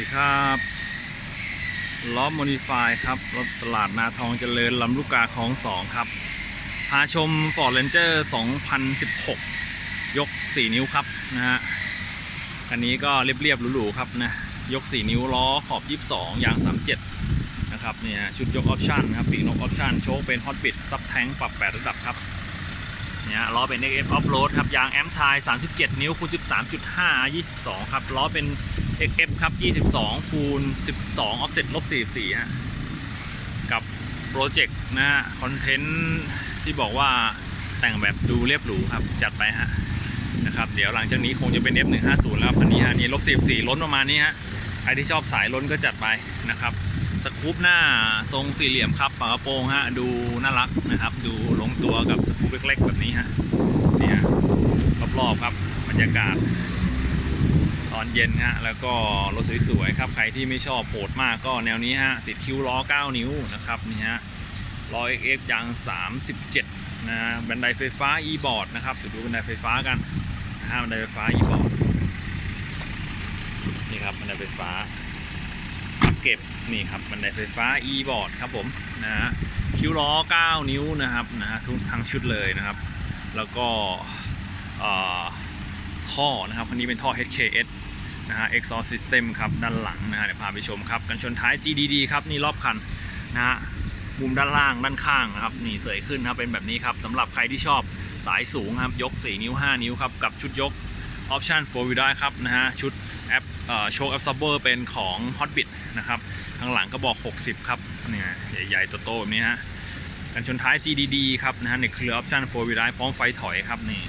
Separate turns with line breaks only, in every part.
ดีครับล้อมโมดิฟายครับ รถตลาดนาทองเจริญลำลูกกาคลองสองครับ พาชม Ford Ranger 2016 ยก 4 นิ้วครับนะฮะคันนี้ก็เรียบๆหรูๆครับนะ ยก 4 นิ้วล้อขอบ 22 ยาง 37 นะครับเนี่ยชุดยกออปชั่นครับปีกนกออปชั่นโชคเป็นฮอตบิดซับแทงปรับ 8 ระดับครับเนี่ยล้อเป็น XF Off Road ครับ ยางแอมทาย37 นิ้วคูณ13.5 22 ครับ ล้อเป็น XF ครับ 22 คูณ 12 Offset ลบ 44 ฮะ กับโปรเจกต์นะฮะ คอนเทนต์ที่บอกว่าแต่งแบบดูเรียบหรูครับ จัดไปฮะ นะครับ เดี๋ยวหลังจากนี้คงจะเป็น F150 แล้วครับอันนี้ฮะนี่ลบ 44 ล้นประมาณนี้ฮะ ใครที่ชอบสายล้นก็จัดไปนะครับสกูปหน้าทรงสี่เหลี่ยมครับฝากระโปรงฮะ ดูน่ารักนะครับ ดูลงตัวกับสกูปเล็กๆ แบบนี้ฮะ เนี่ยรอบๆครับ บรรยากาศ อนเย็นฮะแล้วก็รถสวยๆครับใครที่ไม่ชอบโหดมากก็แนวนี้ฮะติดคิ้วล้อ 9 นิ้วนะครับนี่ฮะล้อ XF ยาง 37นะฮะบันไดไฟฟ้า e-board นะครับเดี๋ยวดูบันไดไฟฟ้ากันนะฮะบันไดไฟฟ้า e-board นี่ครับบันไดไฟฟ้าเก็บนี่ครับบันไดไฟฟ้า e-board ครับผมนะฮะคิ้วล้อ 9 นิ้วนะครับนะฮะทุกทั้งชุดเลยนะครับ แล้วก็อ่อท่อนะครับอันนี้เป็นท่อ HKS นะฮะ exhaust system ครับด้านหลังนะฮะเดี๋ยวพาไปชมครับกันชนท้าย GDD ครับนี่รอบคันนะฮะมุมด้านล่างด้านข้างนะครับนี่เสยขึ้นครับเป็นแบบนี้ครับสำหรับใครที่ชอบสายสูงครับยก 4 นิ้ว 5 นิ้วครับกับชุดยก option 4 wheel drive ครับนะฮะชุดแอปโชคแอปซับเบอร์เป็นของ Hotbit นะครับข้างหลังก็บอก 60 ครับเนี่ยใหญ่ๆโตๆแบบนี้ฮะกันชนท้าย GDD ครับนะฮะในเครือ option 4 wheel drive พร้อมไฟถอยครับนี่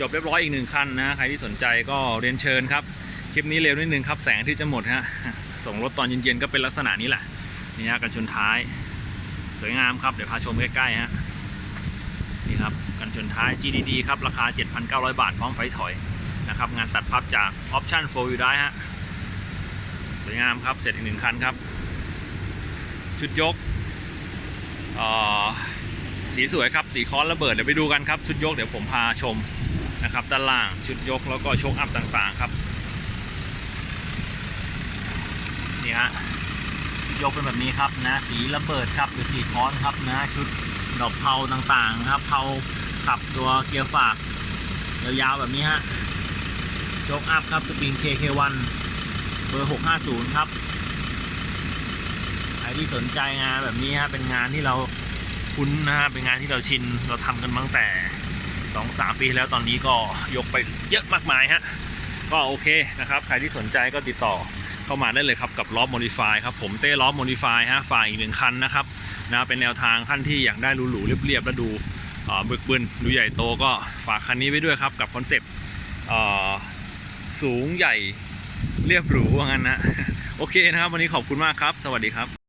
จบเรียบร้อยอีกหนึ่งคันนะใครที่สนใจก็เรียนเชิญครับ คลิปนี้เร็วนิดนึงครับแสงที่จะหมดฮะส่งรถตอนเย็นๆก็เป็นลักษณะนี้แหละนี่ฮะกันชนท้าย สวยงามครับเดี๋ยวพาชมใกล้ๆฮะนี่ครับกันชนท้าย GDD ครับราคา 7,900 บาทพร้อมไฟถอยนะครับงานตัดพับจาก Option 4 Wheel Drive ฮะสวยงามครับเสร็จอีกหนึ่งคันครับ ชุดยกเอ่อสีสวยครับสีคอนระเบิดเดี๋ยวไปดูกันครับชุดยกเดี๋ยวผมพาชม นะครับ ด้านล่างชุดยกแล้วก็โชคอัพต่างๆครับนี่ฮะยกเป็นแบบนี้ครับนะสีระเบิดครับหรือสีค้อนครับนะชุดดอกเผาต่างๆนะครับเผาขับตัวเกียร์ฝากยาวๆแบบนี้ฮะโชคอัพครับสปริง KK1 เบอร์ 650 ครับใครที่สนใจงานแบบนี้ฮะเป็นงานที่เราคุ้นนะฮะเป็นงานที่เราชินเราทำกันมาตั้ งแต่2-3ปีแล้วตอนนี้ก็ยกไปเยอะมากมายฮะก็โอเคนะครับ ใครที่สนใจก็ติดต่อเข้ามาได้เลยครับกับล้อ Modify ครับผมเต้ล้อ Modify ฮะฝ่ายอีกหนึ่งคันนะครับนะเป็นแนวทางท่านที่อยากได้หรูๆเรียบๆแล้วดูเบึกบึนดูใหญ่โตก็ฝากคันนี้ไว้ด้วยครับกับคอนเซปต์สูงใหญ่เรียบหรูว่างั้นนะโอเคนะครับ วันนี้ขอบคุณมากครับ สวัสดีครับ